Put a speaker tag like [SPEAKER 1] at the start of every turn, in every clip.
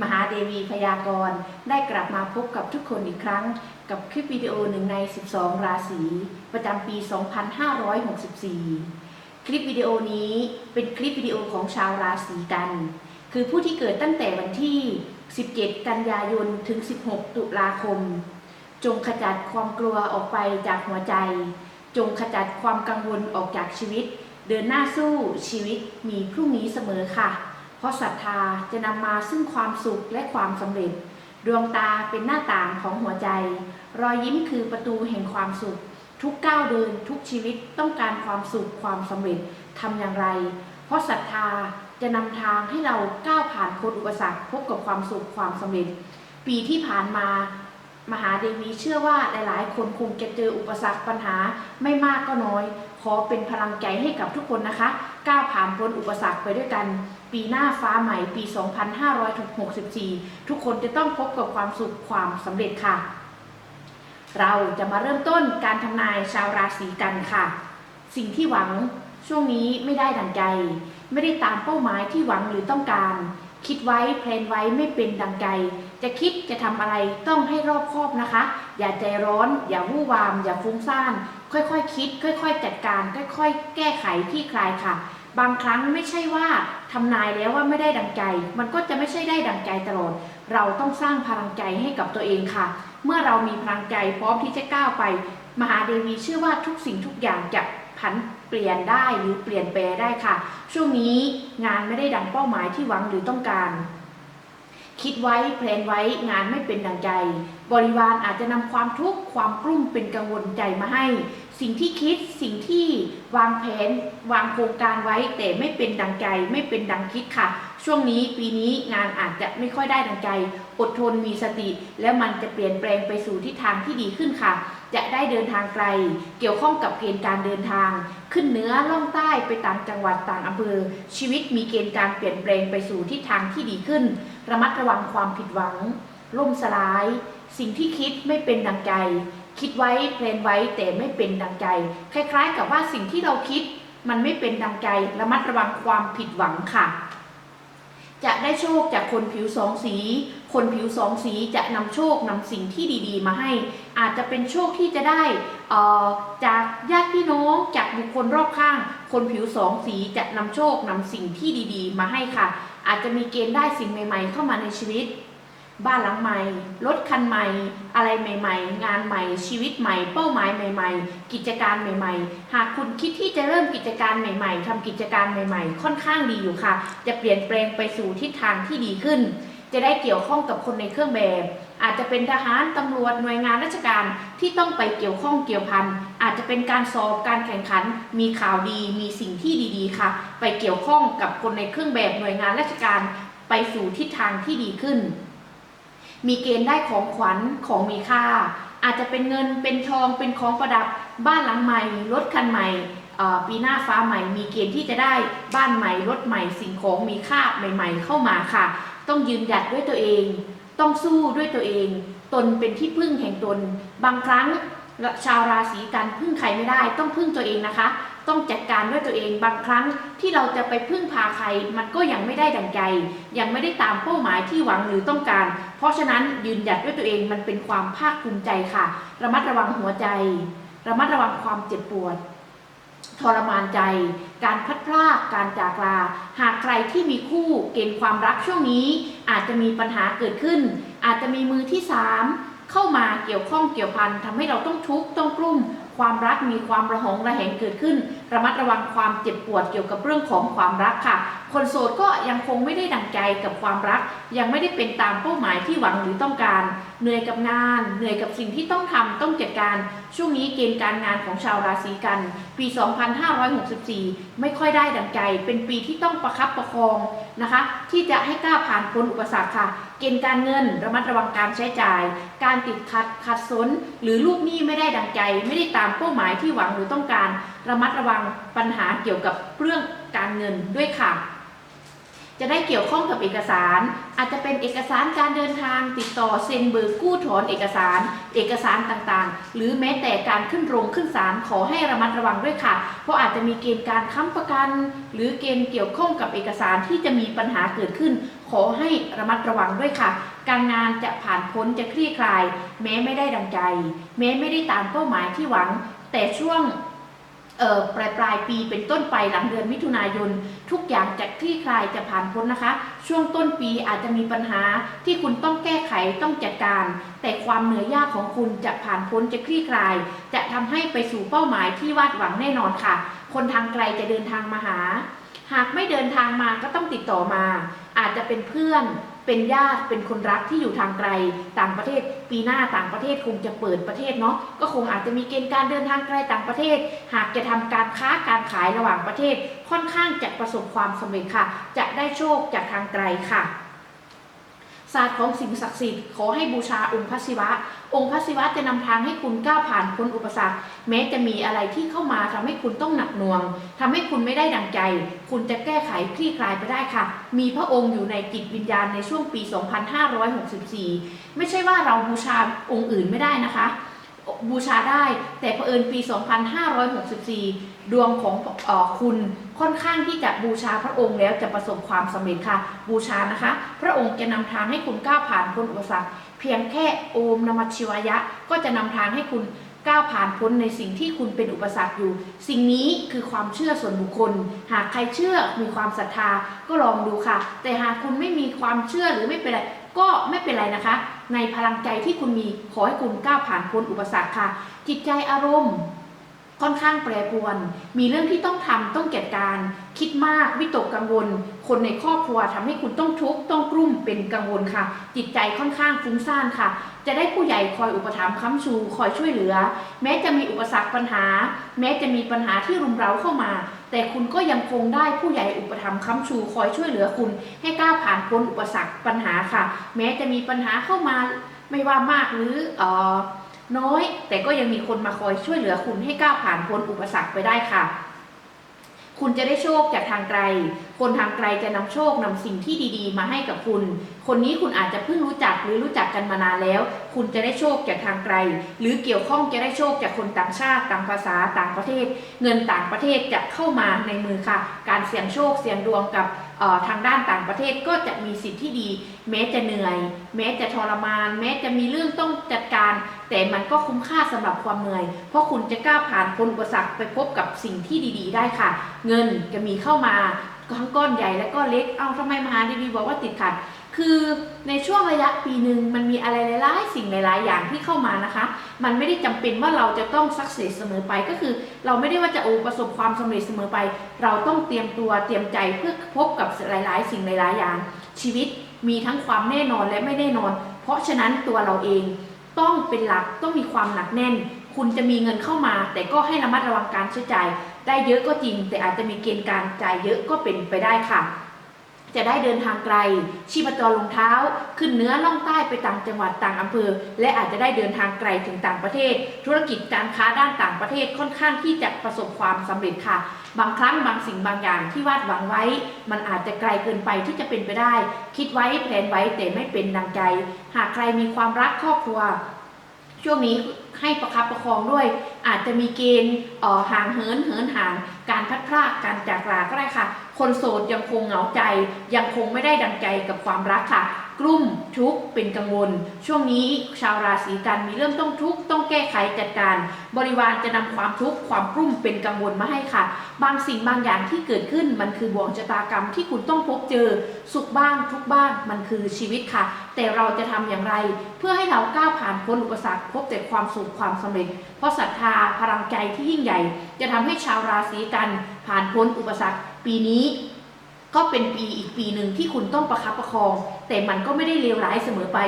[SPEAKER 1] มหาเดวีพยากรณ์ได้กลับมาพบกับทุกคนอีกครั้ง กับคลิปวิดีโอหนึ่งใน 12 ราศีประจำปี 2564 คลิปวิดีโอนี้เป็นคลิปวิดีโอของชาวราศีกัน คือผู้ที่เกิดตั้งแต่วันที่ 17 กันยายนถึง 16 ตุลาคม จงขจัดความกลัวออกไปจากหัวใจ จงขจัดความกังวลออกจากชีวิต เดินหน้าสู้ชีวิตมีพรุ่งนี้เสมอค่ะ เพราะศรัทธาจะนำมาซึ่งความสุขและความสำเร็จ ดวงตาเป็นหน้าต่างของหัวใจ รอยยิ้มคือประตูแห่งความสุข ทุกก้าวเดินทุกชีวิตต้องการความสุขความสำเร็จทำอย่างไร เพราะศรัทธาจะนำทางให้เราก้าวผ่านพ้นอุปสรรคพบกับความสุขความสำเร็จ ปีที่ผ่านมามหาเดวีเชื่อว่าหลาย ๆ คนคงจะเจออุปสรรคปัญหาไม่มากก็น้อย ขอเป็นพลังใจให้กับทุกคนนะคะ ก้าวผ่านพ้นอุปสรรคไปด้วยกัน ปีหน้าฟ้าใหม่ปี 2564 ทุกคนจะต้องพบกับความสุขความสำเร็จค่ะ เราจะมาเริ่มต้นการทำนายชาวราศีกันค่ะ สิ่งที่หวังช่วงนี้ไม่ได้ดังใจ ไม่ได้ตามเป้าหมายที่หวังหรือต้องการ คิดไว้แพลนไว้ไม่เป็นดังใจ จะคิดจะทำอะไรต้องให้รอบคอบนะคะ อย่าใจร้อน อย่าวู่วาม อย่าฟุ้งซ่าน ค่อยๆคคิด ค่อย ๆ จัดการ ค่อย ๆ แก้ไขที่คลายค่ะ บางครั้งไม่ใช่ว่าทำนายแล้วว่าไม่ได้ดังใจ มันก็จะไม่ใช่ได้ดังใจตลอด เราต้องสร้างพลังใจให้กับตัวเองค่ะ เมื่อเรามีพลังใจพร้อมที่จะก้าวไป มหาเดวีเชื่อว่าทุกสิ่งทุกอย่างจะผันเปลี่ยนได้หรือเปลี่ยนแปลได้ค่ะ ช่วงนี้งานไม่ได้ดังเป้าหมายที่หวังหรือต้องการ คิดไว้แพลนไว้งานไม่เป็นดังใจ บริวารอาจจะนำความทุกข์ความกลุ้มเป็นกังวลใจมาให้ สิ่งที่คิดสิ่งที่วางแผนวางโครงการไว้ แต่ไม่เป็นดังใจไม่เป็นดังคิดค่ะ ช่วงนี้ปีนี้งานอาจจะไม่ค่อยได้ดังใจ อดทนมีสติ แล้วมันจะเปลี่ยนแปลงไปสู่ทิศทางที่ดีขึ้นค่ะ จะได้เดินทางไกล เกี่ยวข้องกับเกณฑ์การเดินทาง ขึ้นเหนือล่องใต้ไปต่างจังหวัดต่างอำเภอ ชีวิตมีเกณฑ์การเปลี่ยนแปลงไปสู่ทิศทางที่ดีขึ้น ระมัดระวังความผิดหวังล่มสลาย สิ่งที่คิดไม่เป็นดังใจ คิดไว้แพลนไว้แต่ไม่เป็นดังใจ คล้าย ๆ กับว่าสิ่งที่เราคิดมันไม่เป็นดังใจระมัดระวังความผิดหวังค่ะ จะได้โชคจากคนผิวสองสี คนผิวสองสีจะนำโชคนำสิ่งที่ดีๆ มาให้ อาจจะเป็นโชคที่จะได้เอ่อจากญาติพี่น้องจากบุคคลรอบข้าง คนผิวสองสีจะนำโชคนำสิ่งที่ดีๆ มาให้ค่ะ อาจจะมีเกณฑ์ได้สิ่งใหม่ ๆ เข้ามาในชีวิต บ้านหลังใหม่ รถคันใหม่ อะไรใหม่ ๆ งานใหม่ ชีวิตใหม่ เป้าหมายใหม่ ๆ กิจการใหม่ ๆ หากคุณคิดที่จะเริ่มกิจการใหม่ ๆทำกิจการใหม่ๆ ค่อนข้างดีอยู่ค่ะ จะเปลี่ยนแปลงไปสู่ทิศทางที่ดีขึ้น จะได้เกี่ยวข้องกับคนในเครื่องแบบ อาจจะเป็นทหารตำรวจหน่วยงานราชการที่ต้องไปเกี่ยวข้องเกี่ยวพัน อาจจะเป็นการสอบการแข่งขัน มีข่าวดีมีสิ่งที่ดีๆ ค่ะ ไปเกี่ยวข้องกับคนในเครื่องแบบหน่วยงานราชการ ไปสู่ทิศทางที่ดีขึ้น มีเกณฑ์ได้ของขวัญของมีค่า อาจจะเป็นเงินเป็นทองเป็นของประดับบ้านหลังใหม่รถคันใหม่ปีหน้าฟ้าใหม่ มีเกณฑ์ที่จะได้บ้านใหม่รถใหม่สิ่งของมีค่าใหม่ ๆ เข้ามาค่ะ ต้องยืนหยัดด้วยตัวเอง ต้องสู้ด้วยตัวเอง ตนเป็นที่พึ่งแห่งตน บางครั้งชาวราศีกันพึ่งใครไม่ได้ ต้องพึ่งตัวเองนะคะ ต้องจัดการด้วยตัวเองบางครั้งที่เราจะไปพึ่งพาใคร มันก็ยังไม่ได้ดังใจ ยังไม่ได้ตามเป้าหมายที่หวังหรือต้องการ เพราะฉะนั้นยืนหยัดด้วยตัวเองมันเป็นความภาคภูมิใจค่ะ ระมัดระวังหัวใจ ระมัดระวังความเจ็บปวดทรมานใจ การพลัดพรากการจากลา หากใครที่มีคู่เกณฑ์ความรักช่วงนี้ อาจจะมีปัญหาเกิดขึ้น อาจจะมีมือที่สามเข้ามาเกี่ยวข้องเกี่ยวพันทำให้เราต้องทุกข์ต้องกลุ้ม ความรักมีความระหองระแหงเกิดขึ้น ระมัดระวังความเจ็บปวดเกี่ยวกับเรื่องของความรักค่ะ คนโสดก็ยังคงไม่ได้ดังใจกับความรัก ยังไม่ได้เป็นตามเป้าหมายที่หวังหรือต้องการ เหนื่อยกับงาน เหนื่อยกับสิ่งที่ต้องทำต้องจัดการ ช่วงนี้เกณฑ์การงานของชาวราศีกัน ปี 2564 ไม่ค่อยได้ดังใจ เป็นปีที่ต้องประคับประคองนะคะ ที่จะให้กล้าผ่านพ้นอุปสรรคค่ะ เกณฑ์การเงินระมัดระวังการใช้จ่าย การติดขัดขัดสน หรือลูกหนี้ไม่ได้ดังใจไม่ได้ตามเป้าหมายที่หวังหรือต้องการ ระมัดระวังปัญหาเกี่ยวกับเรื่องการเงินด้วยค่ะ จะได้เกี่ยวข้องกับเอกสาร อาจจะเป็นเอกสารการเดินทางติดต่อเซ็นเบิกกู้ถอนเอกสาร เอกสารต่างๆ หรือแม้แต่การขึ้นโรงขึ้นศาลขอให้ระมัดระวังด้วยค่ะ เพราะอาจจะมีเกณฑ์การค้ำประกัน หรือเกณฑ์เกี่ยวข้องกับเอกสารที่จะมีปัญหาเกิดขึ้น ขอให้ระมัดระวังด้วยค่ะ การงานจะผ่านพ้นจะคลี่คลาย แม้ไม่ได้ดังใจ แม้ไม่ได้ตามเป้าหมายที่หวัง แต่ช่วง ปลายปลายปีเป็นต้นไปหลังเดือนมิถุนายน ทุกอย่างจะคลี่คลายจะผ่านพ้นนะคะ ช่วงต้นปีอาจจะมีปัญหาที่คุณต้องแก้ไขต้องจัดการ แต่ความเหนื่อยยากของคุณจะผ่านพ้นจะคลี่คลาย จะทำให้ไปสู่เป้าหมายที่วาดหวังแน่นอนค่ะ คนทางไกลจะเดินทางมาหา หากไม่เดินทางมาก็ต้องติดต่อมา อาจจะเป็นเพื่อน เป็นญาติ เป็นคนรักที่อยู่ทางไกล ต่างประเทศ ปีหน้าต่างประเทศคงจะเปิดประเทศเนาะ ก็คงอาจจะมีเกณฑ์การเดินทางไกลต่างประเทศ หากจะทำการค้าการขายระหว่างประเทศ ค่อนข้างจะประสบความสำเร็จค่ะ จะได้โชคจากทางไกลค่ะ ศาสตร์ของสิ่งศักดิ์สิทธิ์ขอให้บูชาองค์พระศิวะ องค์พระศิวะจะนำทางให้คุณก้าวผ่านพ้นอุปสรรค แม้จะมีอะไรที่เข้ามาทำให้คุณต้องหนักหน่วงทำให้คุณไม่ได้ดังใจ คุณจะแก้ไขคลี่คลายไปได้ค่ะ มีพระองค์อยู่ในจิตวิญญาณในช่วงปี 2564 ไม่ใช่ว่าเราบูชาองค์อื่นไม่ได้นะคะ บูชาได้ แต่เผอิญปี 2564 ดวงของออคุณค่อนข้างที่จะบูชาพระองค์แล้วจะประสบความสำเร็จค่ะ บูชานะคะ พระองค์จะนำทางให้คุณก้าวผ่านพ้นอุปสรรคเพียงแค่โอมนมัชชิวายะ ก็จะนำทางให้คุณก้าวผ่านพ้นในสิ่งที่คุณเป็นอุปสรรคอยู่ สิ่งนี้คือความเชื่อส่วนบุคคล หากใครเชื่อมีความศรัทธาก็ลองดูค่ะ แต่หากคุณไม่มีความเชื่อหรือไม่เป็นไรก็ไม่เป็นไรนะคะ ในพลังใจที่คุณมีขอให้คุณก้าวผ่านพ้นอุปสรรคค่ะ จิตใจอารมณ์ ค่อนข้างแปรปรวน มีเรื่องที่ต้องทำต้องจัดการ คิดมากวิตกกังวล คนในครอบครัวทำให้คุณต้องทุกข์ต้องกลุ้มเป็นกังวลค่ะ จิตใจค่อนข้างฟุ้งซ่านค่ะ จะได้ผู้ใหญ่คอยอุปถัมภ์ค้ำชู คอยช่วยเหลือ แม้จะมีอุปสรรคปัญหา แม้จะมีปัญหาที่รุมเร้าเข้ามา แต่คุณก็ยังคงได้ผู้ใหญ่อุปถัมภ์ค้ำชู คอยช่วยเหลือคุณ ให้ก้าวผ่านพ้นอุปสรรคปัญหาค่ะ แม้จะมีปัญหาเข้ามาไม่ว่ามากหรือเออ น้อย แต่ก็ยังมีคนมาคอยช่วยเหลือคุณให้ก้าวผ่านพ้นอุปสรรคไปได้ค่ะ คุณจะได้โชคจากทางไกล คนทางไกลจะนำโชคนำสิ่งที่ดีๆ มาให้กับคุณ คนนี้คุณอาจจะเพิ่งรู้จักหรือรู้จักกันมานานแล้ว คุณจะได้โชคจากทางไกล หรือเกี่ยวข้องจะได้โชคจากคนต่างชาติต่างภาษาต่างประเทศ เงินต่างประเทศจะเข้ามาในมือค่ะ การเสี่ยงโชคเสี่ยงดวงกับทางด้านต่างประเทศก็จะมีสิทธิ์ที่ดี แม้จะเหนื่อย แม้จะทรมาน แม้จะมีเรื่องต้องจัดการ แต่มันก็คุ้มค่าสำหรับความเหนื่อย เพราะคุณจะกล้าผ่านพ้นอุปสรรคไปพบกับสิ่งที่ดี ๆ ได้ค่ะ เงินจะมีเข้ามาทั้งก้อนใหญ่และก็เล็ก เอ้าทำไมมหาดีวีบอกว่าติดขัด คือในช่วงระยะปีหนึ่งมันมีอะไรหลายๆสิ่งหลายๆอย่างที่เข้ามานะคะ มันไม่ได้จำเป็นว่าเราจะต้องสักเซสเสมอไปก็คือ เราไม่ได้ว่าจะโอประสบความสำเร็จเสมอไป เราต้องเตรียมตัวเตรียมใจเพื่อพบกับหลาย ๆ สิ่งหลายๆอย่าง ชีวิตมีทั้งความแน่นอนและไม่แน่นอน เพราะฉะนั้นตัวเราเอง ต้องเป็นหลักต้องมีความหนักแน่น คุณจะมีเงินเข้ามา แต่ก็ให้ระมัดระวังการใช้จ่ายได้เยอะก็จริง แต่อาจจะมีเกณฑ์การจ่ายเยอะก็เป็นไปได้ค่ะ จะได้เดินทางไกล ชีพจรลงเท้า ขึ้นเนื้อล่องใต้ไปต่างจังหวัดต่างอำเภอ และอาจจะได้เดินทางไกลถึงต่างประเทศ ธุรกิจการค้าด้านต่างประเทศค่อนข้างที่จะประสบความสำเร็จค่ะ บางครั้งบางสิ่งบางอย่างที่วาดหวังไว้ มันอาจจะไกลเกินไปที่จะเป็นไปได้ คิดไว้แผนไว้แต่ไม่เป็นดังใจ หากใครมีความรักครอบครัว ช่วงนี้ให้ประคับประคองด้วย อาจจะมีเกณฑ์ห่างเหินเหินห่าง การพัดพรากการจากลาก็ได้ค่ะ คนโสดยังคงเหงาใจ ยังคงไม่ได้ดังใจกับความรักค่ะ กลุ่มทุกข์เป็นกังวล ช่วงนี้ชาวราศีกันมีเรื่องต้องทุกข์ต้องแก้ไขจัดการ บริวารจะนำความทุกข์ความกลุ่มเป็นกังวลมาให้ค่ะ บางสิ่งบางอย่างที่เกิดขึ้นมันคือบ่วงชะตากรรมที่คุณต้องพบเจอ สุขบ้างทุกบ้างมันคือชีวิตค่ะ แต่เราจะทำอย่างไร เพื่อให้เราก้าวผ่านพ้นอุปสรรคพบแต่ความสุขความสำเร็จ เพราะศรัทธาพลังใจที่ยิ่งใหญ่ จะทำให้ชาวราศีกันผ่านพ้นอุปสรรคปีนี้ ก็เป็นปีอีกปีหนึ่งที่คุณต้องประคับประคอง แต่มันก็ไม่ได้เลวร้ายเสมอไป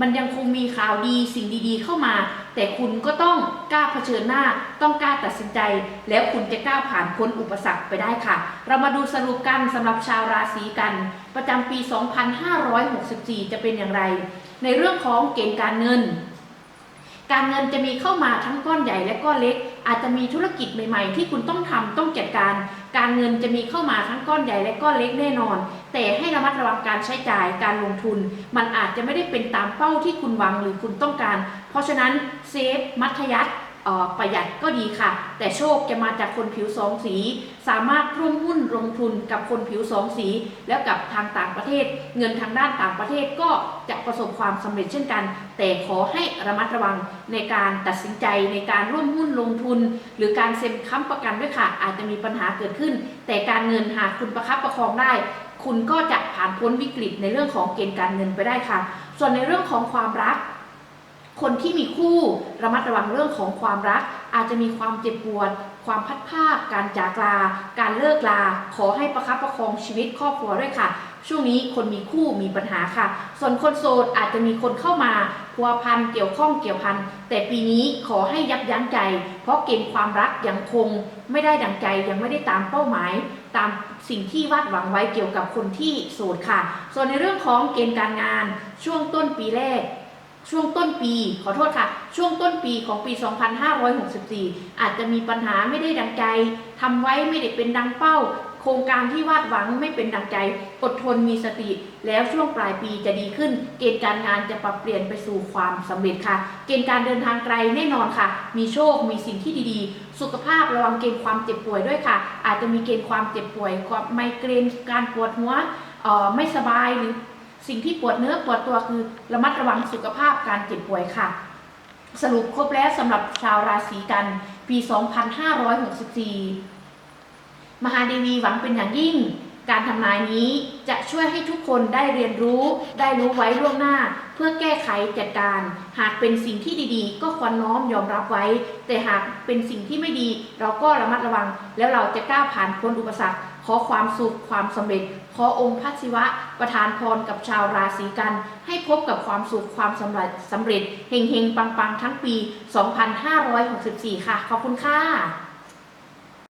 [SPEAKER 1] มันยังคงมีข่าวดีสิ่งดีๆ เข้ามา แต่คุณก็ต้องกล้าเผชิญหน้า ต้องกล้าตัดสินใจ แล้วคุณจะก้าวผ่านพ้นอุปสรรคไปได้ค่ะ เรามาดูสรุปกันสำหรับชาวราศีกัน ประจำปี 2564 จะเป็นอย่างไร ในเรื่องของเกณฑ์การเงิน การเงินจะมีเข้ามาทั้งก้อนใหญ่และก้อนเล็ก อาจจะมีธุรกิจใหม่ๆ ที่คุณต้องทำต้องจัดการ การเงินจะมีเข้ามาทั้งก้อนใหญ่และก้อนเล็กแน่นอน แต่ให้ระมัดระวังการใช้จ่ายการลงทุน มันอาจจะไม่ได้เป็นตามเป้าที่คุณวางหรือคุณต้องการ เพราะฉะนั้นเซฟมัธยัติ ประหยัดก็ดีค่ะ แต่โชคจะมาจากคนผิวสองสี สามารถร่วมหุ้นลงทุนกับคนผิวสองสี แล้วกับทางต่างประเทศ เงินทางด้านต่างประเทศก็จะประสบความสำเร็จเช่นกัน แต่ขอให้ระมัดระวังในการตัดสินใจในการร่วมหุ้นลงทุน หรือการเซ็นค้ำประกันด้วยค่ะ อาจจะมีปัญหาเกิดขึ้น แต่การเงินหากคุณประคับประคองได้ คุณก็จะผ่านพ้นวิกฤตในเรื่องของเกณฑ์การเงินไปได้ค่ะ ส่วนในเรื่องของความรัก คนที่มีคู่ระมัดระวังเรื่องของความรัก อาจจะมีความเจ็บปวด ความพัดภาค การจากลา การเลิกลา ขอให้ประคับประคองชีวิตครอบครัวด้วยค่ะ ช่วงนี้คนมีคู่มีปัญหาค่ะ ส่วนคนโสดอาจจะมีคนเข้ามาพัวพันเกี่ยวข้องเกี่ยวพันแต่ปีนี้ขอให้ยับยั้งใจ เพราะเกณฑ์ความรักยังคง ไม่ได้ดังใจยังไม่ได้ตามเป้าหมาย ตามสิ่งที่วาดหวังไว้เกี่ยวกับคนที่โสดค่ะ ส่วนในเรื่องของเกณฑ์การงาน ช่วงต้นปีแรก ช่วงต้นปี ขอโทษค่ะ ช่วงต้นปีของปี 2564 อาจจะมีปัญหาไม่ได้ดังใจทำไว้ไม่ได้เป็นดังเป้า โครงการที่วาดหวังไม่เป็นดังใจ อดทนมีสติ แล้วช่วงปลายปีจะดีขึ้น เกณฑ์การงานจะปรับเปลี่ยนไปสู่ความสำเร็จค่ะ เกณฑ์การเดินทางไกลแน่นอนค่ะ มีโชค มีสิ่งที่ดีๆ สุขภาพระวังเกณฑ์ความเจ็บป่วยด้วยค่ะ อาจจะมีเกณฑ์ความเจ็บป่วยความไมเกรน การปวดหัวออไม่สบายหรือ สิ่งที่ปวดเนื้อปวดตัวคือระมัดระวังสุขภาพการเจ็บป่วยค่ะ สรุปครบแล้วสำหรับชาวราศีกันปี 2564 มหาเดวีหวังเป็นอย่างยิ่ง การทำนายนี้จะช่วยให้ทุกคนได้เรียนรู้ ได้รู้ไว้ล่วงหน้า เพื่อแก้ไขจัดการ หากเป็นสิ่งที่ดีๆ ก็ควรน้อมยอมรับไว้ แต่หากเป็นสิ่งที่ไม่ดี เราก็ระมัดระวัง แล้วเราจะก้าวผ่านพ้นอุปสรรค อความสุขความสำเร็จ ขอองค์พระศิวะประทานพรกับชาวราศีกัน ให้พบกับความสุขความสำเร็จสำเร็จเฮงๆปังๆ ทั้งปี 2564 ค่ะ ขอบคุณค่ะ